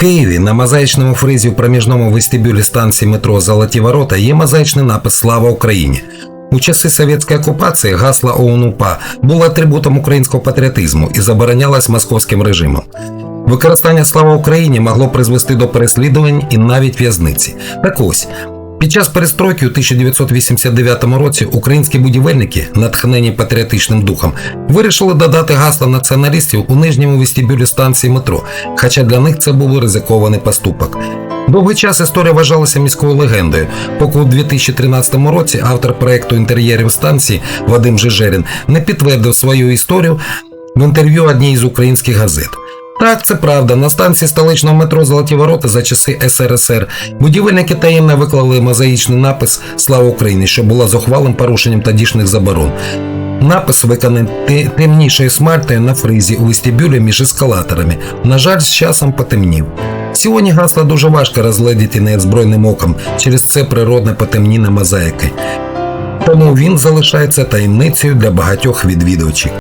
Києві на мозаїчному фризі у проміжному вестибюлі станції метро Золоті Ворота є мозаїчний напис Слава Україні. У часи совєтської окупації гасла ОНУПА було атрибутом українського патріотизму і заборонялось московським режимом. Використання Слава Україні могло призвести до переслідувань і навіть в'язниці. Так ось. Під час перестройки у 1989 році українські будівельники, натхнені патріотичним духом, вирішили додати гасло націоналістів у нижньому вестибюлі станції метро, хоча для них це був ризикований поступок. Довгий час історія вважалася міською легендою, поки у 2013 році автор проекту інтер'єрів станції Вадим Жижерін не підтвердив свою історію в інтерв'ю одній з українських газет. Так, це правда. На станції столичного метро Золоті Ворота за часи СРСР будівельники таємно виклали мозаїчний напис Слава Україні, що було зухвалим порушенням тодішніх заборон. Напис виконаний темнішою смартою на фризі у вестибюлі між ескалаторами. На жаль, з часом потемнів. Сьогодні гасло дуже важко розгледіти неозброєним оком через це природне потемніння мозаїки. Тому він залишається таємницею для багатьох відвідувачів.